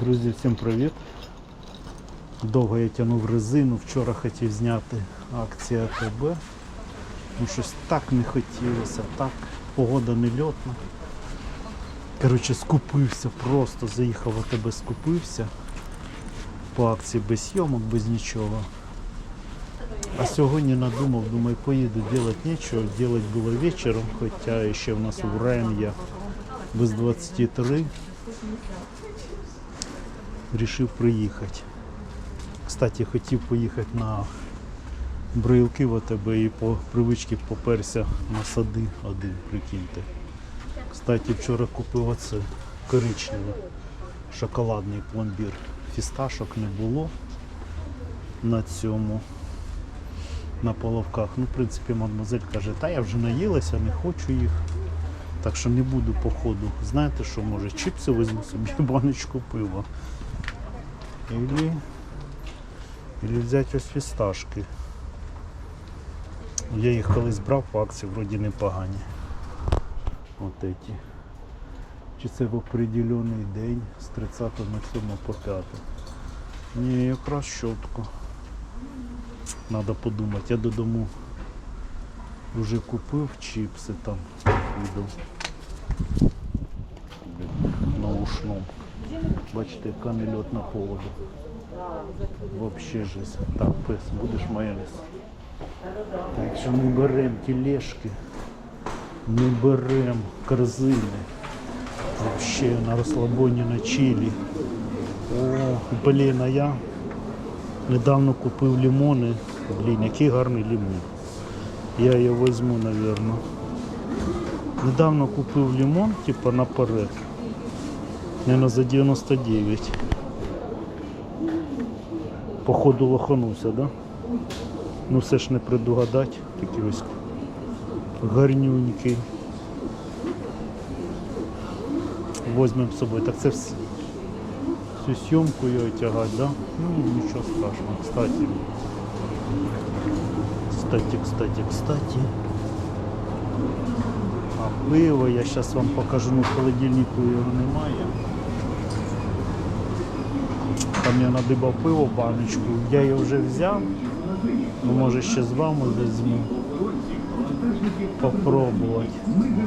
Друзі, всім привіт. Довго я тягнув резину, вчора хотів зняти акція АТБ. Ну щось так не хотілося, так, погода не льотна. Коротше, скупився, просто заїхав в АТБ, скупився. По акції без зйомок, без нічого. А сьогодні надумав, думаю, поїду, делать нічого. Делать було вечором, хоча ще в нас время без 23 Рішив приїхати. Кстати, хотів поїхати на брилки в АТБ і по привичці поперся на сади один, прикиньте. Кстати, вчора купив оце коричневий шоколадний пломбір. Фісташок не було на цьому, на половках. Ну, в принципі, мадемуазель каже, та я вже наїлася, не хочу їх. Так що не буду по ходу. Знаєте що, може, чіпси візьму собі баночку пива. Или, или взяти ось фісташки. Я їх колись брав по акції, вроді непогані. От эти. Чи це в определений день з 30 на 7 по 5. Ні, якраз щотку. Надо подумати. Я додому вже купив чіпси там. Відео. Наушном. Бачите, яка нельотна погода. Вообще жизнь. Так, пес, будеш майонез. Так що не беремо тележки, не беремо корзини. Вообще на розслабоні на чилі. О, блін, а я недавно купив лимони. Блін, який гарний лимон. Я його візьму, напевно. Недавно купив лимон, типа наперед. Наверное, за 99. Походу лоханувся, да? Ну все ж не предугадать. Такий ось гарнюнький. Возьмемо з собою. Так це вс- всю сьомку його тягати, да? Ну нічого страшного. Кстати. Кстати, кстати, кстати. А пиво я зараз вам покажу, ну в холодильнику його немає. Там я надибав пиво баночку, я його вже взяв. Ну, може ще з вами візьму. Попробувати.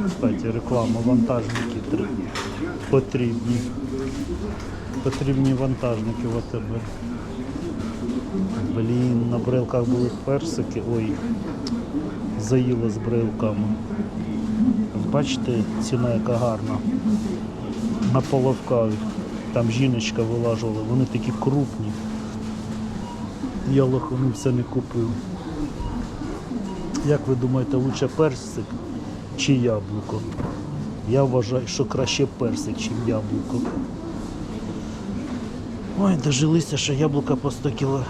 Кстати, реклама, вантажники потрібні. Потрібні вантажники в АТБ. Блін, на брелках були персики. Ой, заїло з брелками. Бачите, ціна яка гарна. На половках. Там жіночка вилажувала, вони такі крупні. Я лоханувся не купив. Як ви думаєте, лучше персик чи яблуко? Я вважаю, що краще персик, ніж яблуко. Ой, дожилися, що яблука по 100 кіло,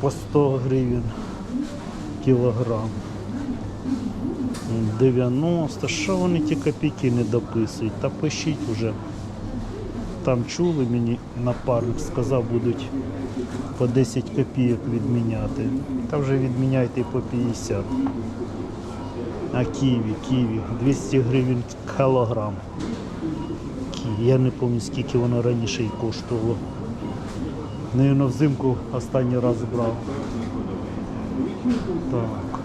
по 100 гривень кілограм. 90, що вони ті копійки не дописують? Та пишіть уже. Там чули мені напарник, сказав, будуть по 10 копійок відміняти. Та вже відміняйте по 50. А ківі, ківі, 200 гривень кілограм. Я не пам'ятаю, скільки воно раніше і коштувало. Навірно, взимку останній раз брав. Так.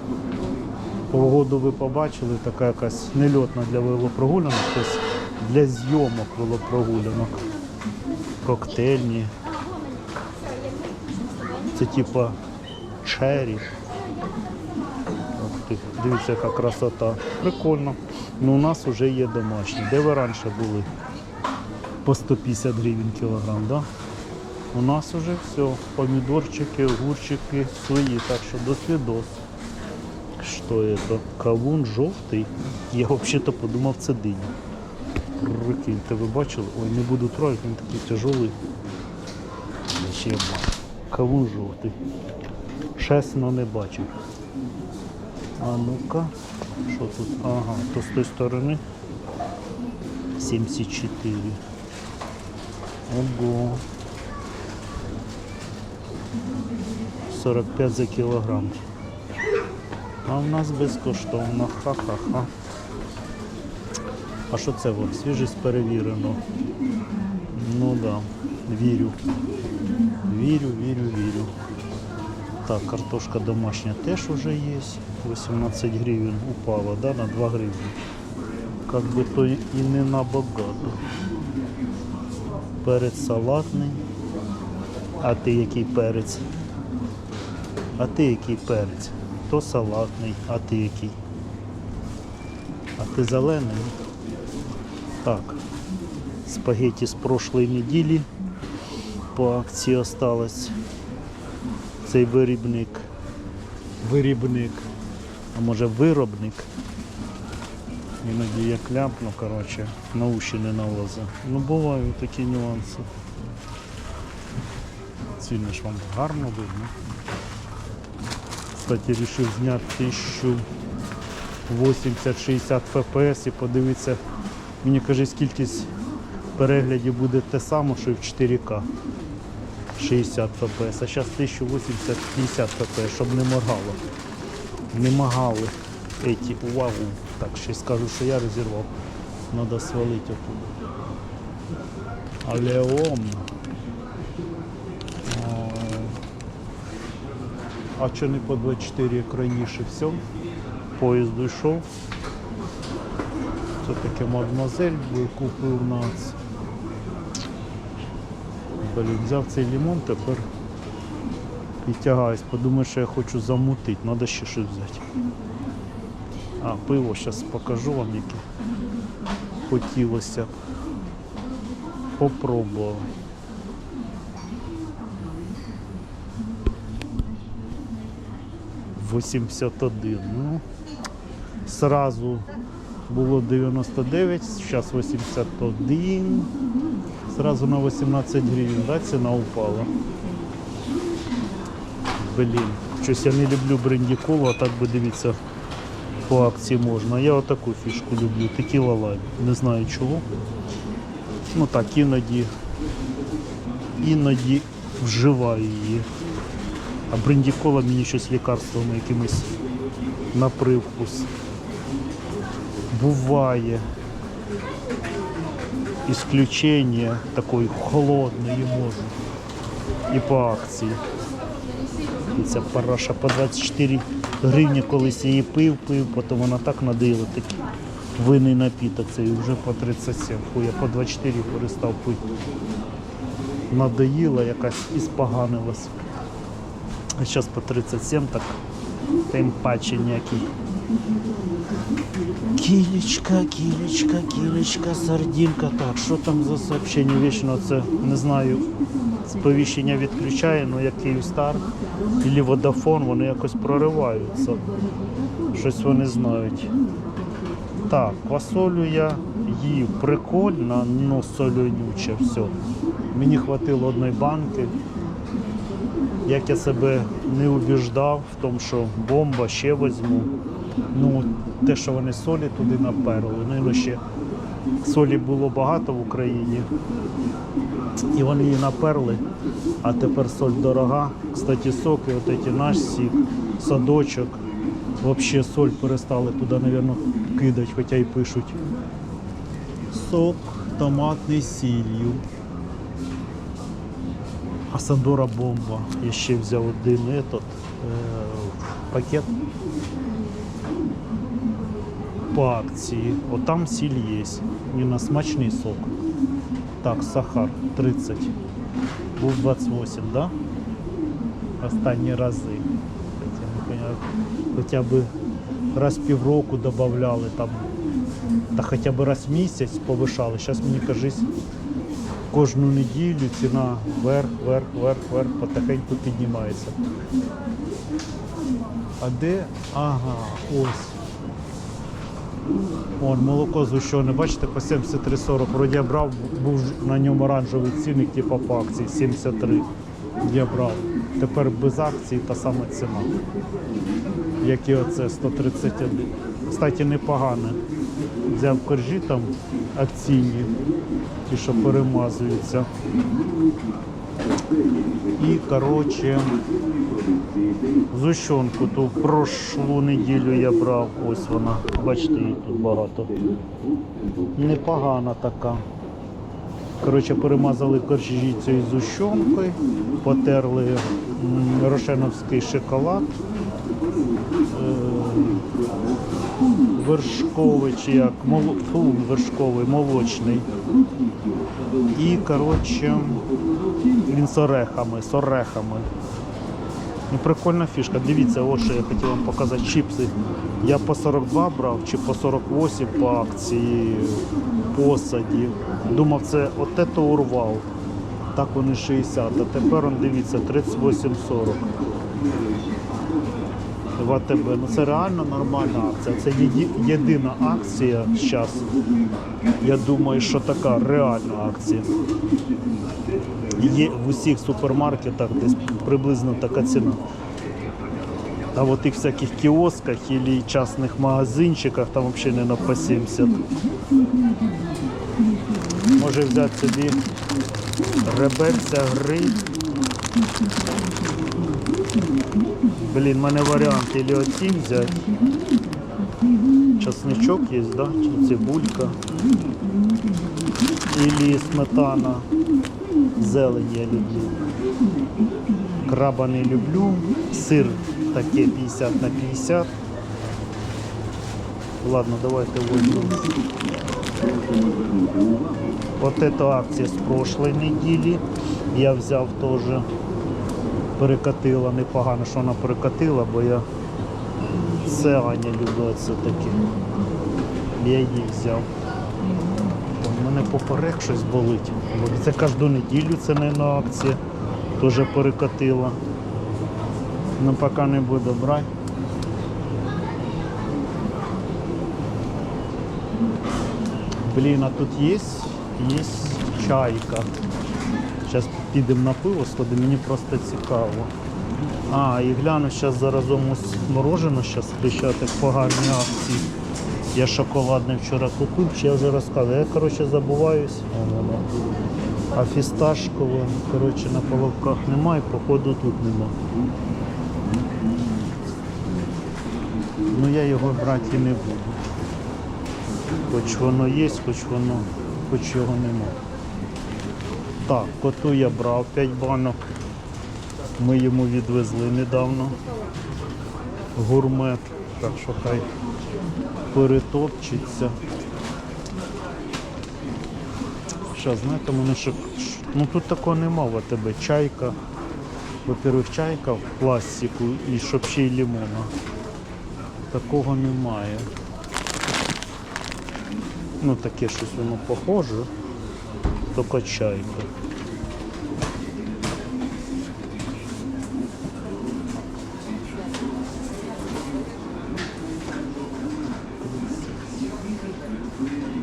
Погоду ви побачили, така якась нельотна для велопрогулянок, для зйомок велопрогулянок. Коктейльні. Це типа чері. Дивіться, яка красота. Прикольно. Ну у нас вже є домашні. Де ви раніше були? По 150 гривень кілограм, да? У нас уже все. Помідорчики, огурчики свої, так що до свідос. Что это? Кавун жовтий. Я взагалі подумав, це диня. Прикиньте, ви бачили? Ой, не буду троїти, він такий тяжелий. Ще. Кавун жовтий. Чесно не бачив. А ну-ка, що тут? Ага, то з тої сторони 74. Ого. 45 за кілограм. А в нас безкоштовно. Ха-ха-ха. А що це от? Свіжість перевірено. Ну да, вірю. Вірю, вірю, вірю. Так, картошка домашня теж уже є. 18 гривень упала, да, на 2 гривні. Как би то і не набагато. Перець салатний. А ти який перець? А ти який перець? То салатний, а ти який? А ти зелений? Так. Спагетті з прошлої неділі по акції осталось. Цей вирібник. Вирібник. А може виробник. Іноді як ляпну, коротше, на уші не налазить. Ну бувають такі нюанси. Ціни ж вам гарно видно. Кстати, вирішив зняти 1080-60 FPS і подивитися, мені кажуть, кількість переглядів буде те саме, що і в 4К. 60 FPS, а зараз 1080-50 FPS, щоб не моргало. Не моргали эти увагу. Так, ще скажу, що я розірвав. Надо свалити оттуда. Алеом. А що не по 24, як раніше? Все. Поїзд дійшов. Це таке мадмазель купив нас. Блін, взяв цей лимон, тепер підтягаюсь. Подумаю, що я хочу замутити, треба ще щось взяти. А, пиво зараз покажу вам, яке хотілося б. Попробував. «81». Ну, сразу було 99, зараз 81. Сразу на 18 гривень, да, ціна упала. Блін, щось я не люблю брендіколу, а так би дивіться, по акції можна. Я отаку фішку люблю, текіла лайм. Не знаю чого. Ну так, іноді, іноді вживаю її. А брендікола мені щось лікарствами якимось на привкус. Буває исключение такої холодної можу. І по акції. І ця параша по 24 гривні колись її пив, пив, потім вона так надоїла такий винний напіток цей вже по 37. Фу, я по 24 перестав пити. Надоїла якась і споганилась. А зараз по 37 так тим паче ніякий. Кілечка, кілечка, кілечка, сардинка. Так, що там за сообщення? Вічно це не знаю. Сповіщення відключає, але як Київстар або Водафон, вони якось прориваються. Щось вони знають. Так, квасолю я їв прикольно, але солюнюче все. Мені хватило одної банки. Як я себе не убіждав в тому, що бомба ще візьму. Ну, те, що вони солі туди наперли. Ну, ну ще солі було багато в Україні. І вони її наперли, а тепер соль дорога. Кстати, соки, от ці наш сік, садочок. Взагалі соль перестали туди, мабуть, кидати, хоча й пишуть. Сок томатний сіллю. А Сандора бомба. Я ще взяв один этот, е, пакет по акції. От там сіль є. І на смачний сок. Так, сахар 30. Був 28, да? Останні рази. Хоча, б раз півроку додавали там. Та хоча б раз в місяць повишали. Зараз мені кажись, кожну неділю ціна вверх, вверх, вверх, вверх, потихеньку піднімається. А де? Ага, ось. Вон, молоко згущене, бачите, по 73,40. Вроді я брав, був на ньому оранжевий цінник, типу по акції 73. Я брав. Тепер без акції та сама ціна. Як і оце 131. Кстати, непогане. Взяв коржі там акційні, ті, що перемазуються. І, коротше, зущенку ту прошлу неділю я брав. Ось вона. Бачите, її тут багато. Непогана така. Коротше, перемазали коржі цією зущенкою, потерли рошеновський шоколад. Вершковий чи як, моло, фу, вершковий, молочний. І, коротше, він з орехами, з орехами. Ну, прикольна фішка. Дивіться, от що я хотів вам показати чіпси. Я по 42 брав чи по 48 по акції посаді. Думав, це от це урвав. Так вони 60, а тепер он дивіться 38,40 в. Ну це реально нормальна акція. Це єдина акція зараз. Я думаю, що така реальна акція. Є в усіх супермаркетах десь приблизно така ціна. А в тих всяких кіосках і частних магазинчиках там взагалі не на по 70. Може взяти собі реберця, гриль. Блін, в мене варіант или оці взяти. Часничок є, да? Чи цибулька. Или сметана. Зелень я люблю. Краба не люблю. Сир таке 50 на 50. Ладно, давайте возьмем. Вот эта акція з прошлої неділі. Я взяв теж. Перекатила непогано, що вона перекатила, бо я це Аня любить це таке. Я її взяв. У мене поперек щось болить. Це кожну неділю це не на акції. Теж перекатила. Ну поки не буду брати. Блін, а тут є, є чайка. Підемо на пиво сходимо, мені просто цікаво. А, і гляну, зараз заразом ось морожено, зараз хрещати погані акції. Я шоколадне вчора купив, чи я вже розказував. Я коротше забуваюсь. А фісташкове, коротше, на половках немає, походу тут нема. Ну я його брати не буду. Хоч воно є, хоч воно, хоч його нема. Так, коту я брав 5 банок. Ми йому відвезли недавно. Гурмет. Так що хай перетопчеться. Що, знаєте, мене ще... Ну тут такого нема в тебе. Чайка. Во-первых, чайка в пластику і щоб ще й лимона. Такого немає. Ну таке щось воно похоже. Тільки чайка.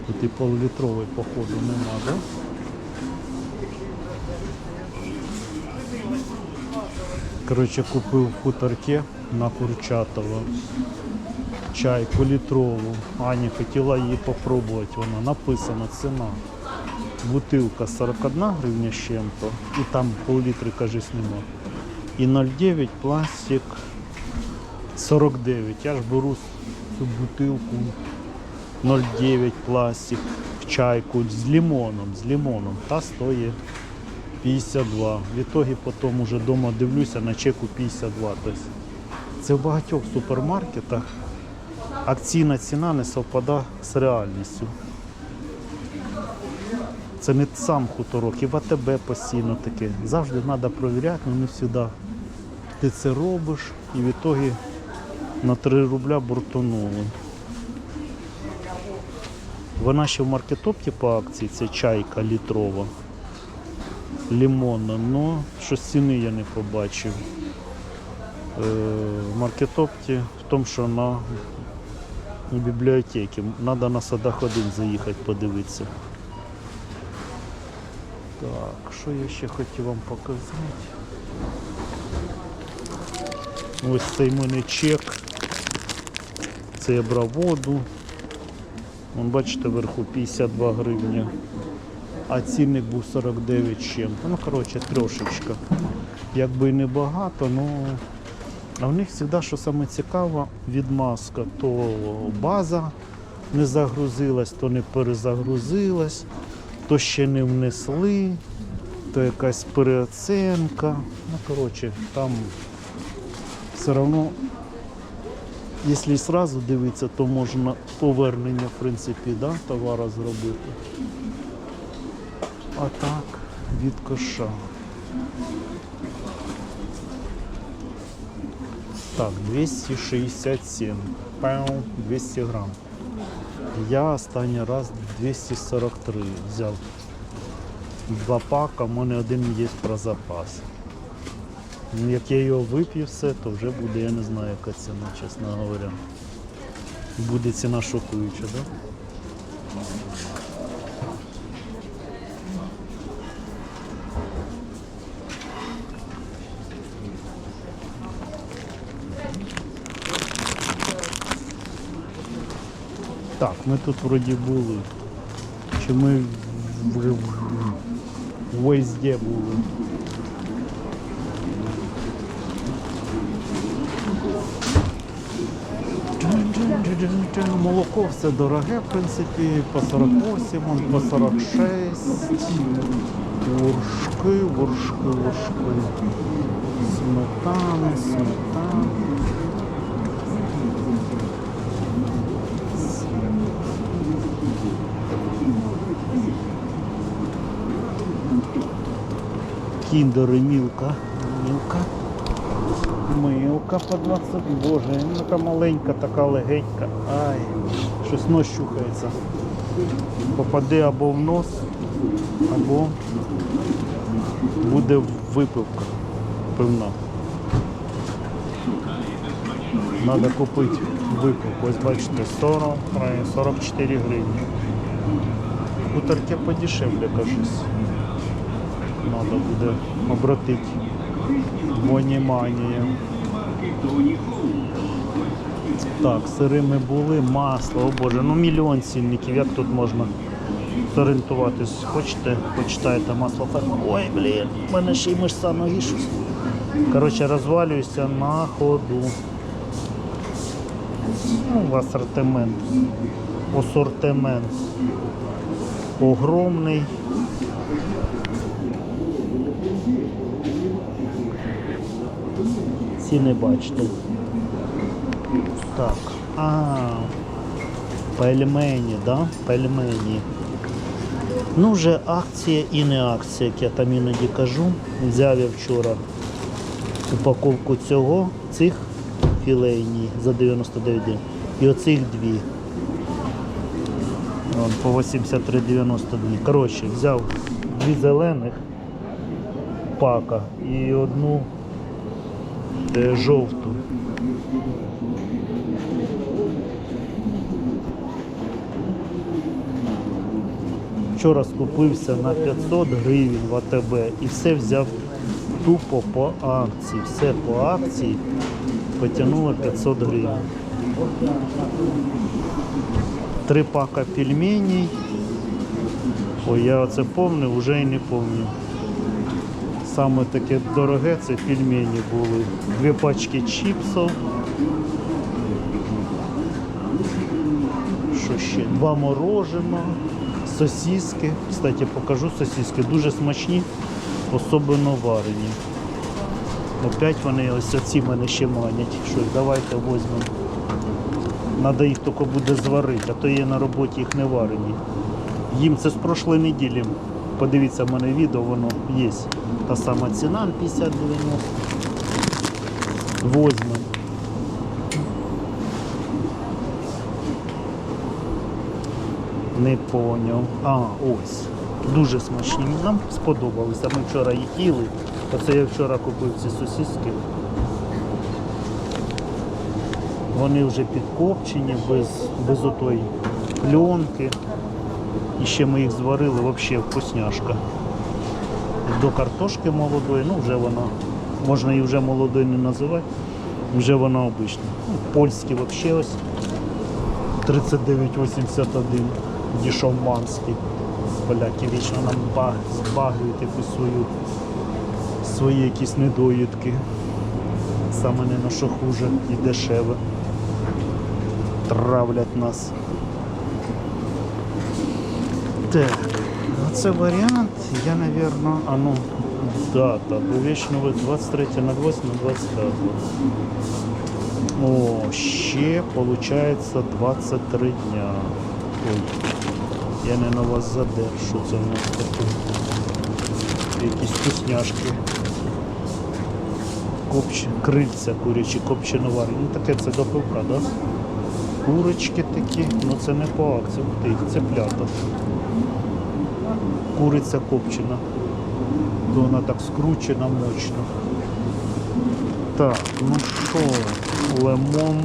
Тут і поллітровий походу нема, да? Коротше, купив хуторке на Курчатова чайку літрову. Аня хотіла її попробувати. Вона написана ціна. Бутилка 41 гривня з чим-то. І там пол-літри, кажись, нема. І 0,9 пластик 49. Я ж беру цю бутилку 0,9 пластик в чайку з лимоном, з лимоном. Та стоїть 52. В ітогі потім уже вдома дивлюся на чеку 52. Тобто це в багатьох супермаркетах акційна ціна не совпадає з реальністю. Це не сам хуторок, і в АТБ постійно таке. Завжди треба перевіряти, але не завжди. Ти це робиш і в ітогі на 3 рубля буртонули. Вона ще в маркетопті по акції, це чайка літрова. Лимонна, але щось ціни я не побачив. Е, в маркетопті в тому, що на у бібліотеки. Треба на садах один заїхати подивитися. Так, що я ще хотів вам показати? Ось цей мене чек. Це я брав воду. Вон, бачите, вверху 52 гривні. а цінник був 49 чим. Ну, коротше, трошечка. Якби і не багато, ну. А в них завжди, що саме цікаво, відмазка, то база не загрузилась, то не перезагрузилась, то ще не внесли, то якась переоценка. Ну, коротше, там все одно, якщо і одразу дивитися, то можна повернення, в принципі, да, товара зробити. А так, від коша. Так, 267. Пау, 200 грам. Я останній раз 243 взяв. Два пака, в мене один є про запас. Ну, як я його вип'ю все, то вже буде, я не знаю, яка ціна, чесно говоря. Буде ціна шокуюча, так? Да? Так, ми тут вроді були. В, в везде були? Молоко все дороге, в принципі, по 48, по 46. Воршки, воршки, воршки. Сметани, сметани. Кіндер і Мілка. Мілка. Милка по 20. Боже, ну така маленька, така легенька. Ай, щось нос чухається. Попаде або в нос, або буде випивка пивна. Треба купити випивку. Ось бачите, 40, 44 гривні. Хуторки подешевле, кажись. Надо буде обратити внимание. Так, сири ми були, масло, о боже, ну мільйон цінників, як тут можна зорієнтуватись? Хочете, почитаєте масло ферма. Ой, блін, в мене ще й мишця ноги щось. Коротше, розвалююся на ходу. Ну, асортимент. Асортимент. Огромний. Ціни бачите. Так. А, пельмені, да? Пельмені. Ну, вже акція і не акція, як я там іноді кажу. Взяв я вчора упаковку цього, цих філейні за 99 гривень. І оцих дві. Вон, по 83,92. Коротше, взяв дві зелених пака і одну жовту. Вчора скупився на 500 гривень в АТБ і все взяв тупо по акції. Все по акції потягнуло 500 гривень. Три пака пельменей. Ой, я оце помню, вже і не пам'ятаю. Саме таке дороге це пельмені були. Дві пачки чіпсів. Що ще? Два мороженого, сосиски. Кстати, покажу сосиски. Дуже смачні, особливо варені. Опять вони ось оці мене ще манять. Що давайте візьмемо. Треба їх тільки буде зварити, а то є на роботі їх не варені. Їм це з прошлої неділі. Подивіться в мене відео, воно є. Та сама ціна 50-90. Возьмемо. Не поняв. А, ось. Дуже смачні. Нам сподобалися. Ми вчора їх їли. Оце я вчора купив ці сосиски. Вони вже підкопчені, без, без отої пленки. І ще ми їх зварили, взагалі вкусняшка. До картошки молодої, ну вже вона, можна її вже молодою не називати, вже вона обична. Ну, польські взагалі ось 39,81 дішоманський. поляки вічно нам ба- збагрюють якусь свою, свої якісь недоїдки. Саме не на що хуже і дешеве. Травлять нас. Так, це варіант. Я, напевно, а ну, дата. Довічного 23 на 8 на 25. О, ще виходить 23 дня. Ой, я не на вас задержу, це у нас таке. Якісь вкусняшки. Копче, крильця курячі, копченоварі. Ну таке це до пивка, да? Курочки такі, ну це не по акції, це плята. Куриця копчена. То вона так скручена мощно. Так, ну що, лимон.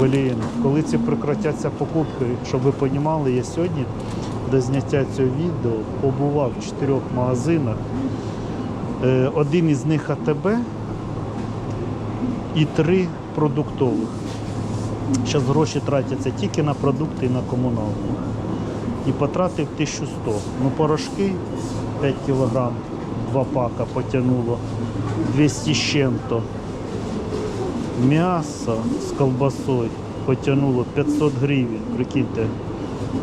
Блін, коли ці прекратяться покупки, щоб ви розуміли, я сьогодні до зняття цього відео побував в чотирьох магазинах. Е, Один із них АТБ і три продуктових. Зараз гроші тратяться тільки на продукти і на комуналку. І потратив 1100. Ну, порошки 5 кг, два пака потягнуло 200 з чим-то. М'ясо з колбасою потягнуло 500 гривень. Прикиньте,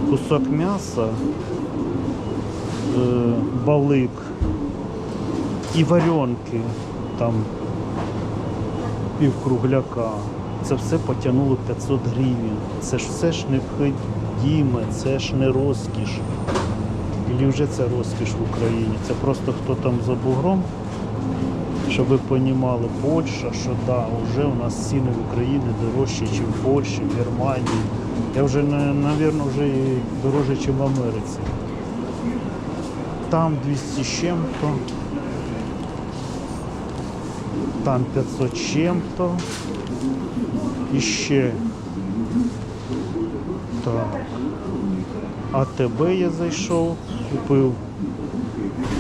кусок м'яса, е, балик і варенки там півкругляка. Це все потягнуло 500 гривень. Це ж все ж необхідне, це ж не розкіш. І вже це розкіш в Україні. Це просто хто там за бугром, щоб ви розуміли, Польща, що да, вже у нас ціни в Україні дорожчі, ніж в Польщі, в Германії. Я вже, мабуть, вже і дорожче, ніж в Америці. Там 200 з чим-то. Там 500 з чим-то. І ще. Так. АТБ я зайшов, купив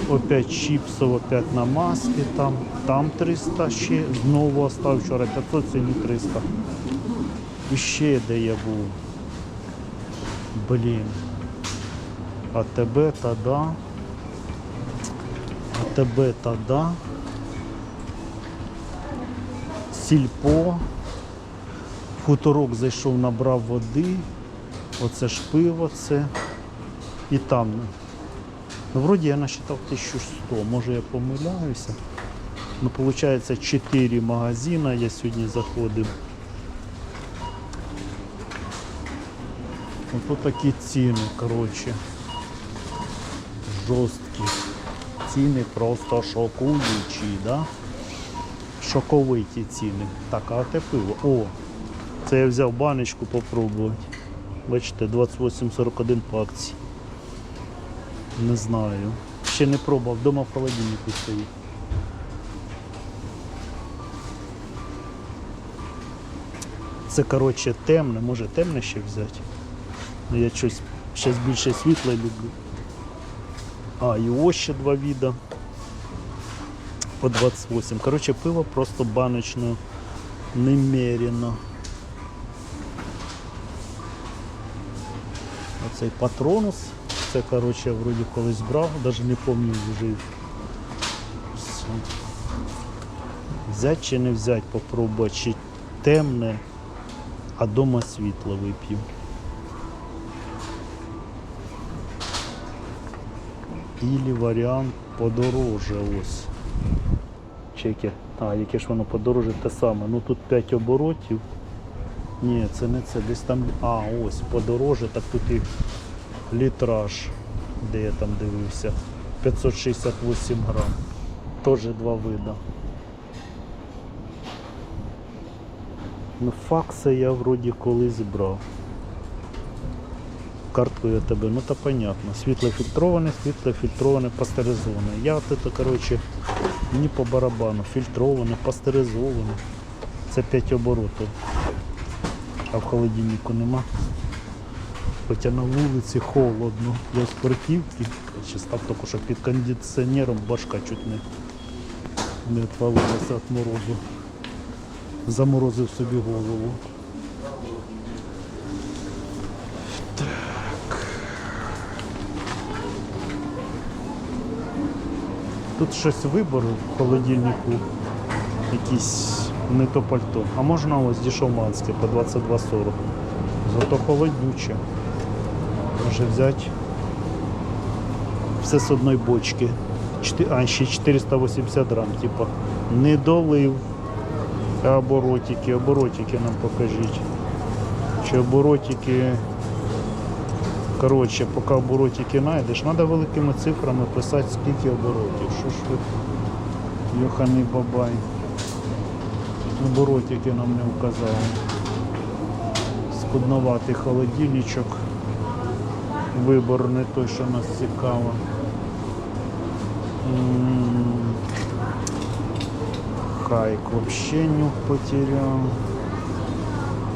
опять чіпсов, опять на маски там. Там 300 ще, знову остав вчора 500, сьогодні 300. І ще де я був. Блін. АТБ та да. АТБ та да. Сільпо. Хуторок зайшов, набрав води. Оце ж пиво це. І там. Ну, вроді я насчитав 1100, може я помиляюся. Ну, виходить, 4 магазини я сьогодні заходив. Ось такі ціни, коротше. Жорсткі. Ціни просто шокуючі, да? Шоковиті ціни. Так, а те пиво. О! Це я взяв баночку попробувати. Бачите, 28,41 по акції. Не знаю. Ще не пробував, вдома в холодильнику стоїть. Це коротше темне, може темне ще взяти. Ну я щось ще більше світла люблю. А, ось ще два віда. По 28. Коротше, пиво просто баночне немерено. Оцей патронус. Це, коротше, я вроді колись брав, навіть не пам'ятаю вже. Взять чи не взять, попробувати, чи темне, а дома світло вип'ю. Ілі варіант подороже ось. Чеки. А, яке ж воно подороже те саме. Ну тут 5 оборотів. Ні, це не це. Десь там. А, ось подороже, так тут і літраж, де я там дивився. 568 грам. Теж два вида. Ну, факси я вроді колись брав. Картку я тебе, ну то понятно. Світлофільтроване, світлофільтроване, пастеризоване. Я от это, короче, мені по барабану. Фільтроване, пастеризоване. Це 5 оборотів а в холодильнику нема. Хоча на вулиці холодно, я спортівки. парківки. Ще став тільки що під кондиціонером башка чуть не не відвалилася від морозу. Заморозив собі голову. Так. Тут щось вибору в холодильнику якісь не то пальто. А можна ось дешевманське по 22,40. Зато холоднюче. Може взяти все з одної бочки. А, ще 480 грам, типа. Не долив. А оборотики, оборотики нам покажіть. Чи оборотики. Коротше, поки оборотики знайдеш, треба великими цифрами писати, скільки оборотів. Що ж ви, Йоханий бабай. Оборотики нам не вказали. Скудноватий холодильничок. Вибор не той, що нас цікаво. Хайк вообще нюх потерял.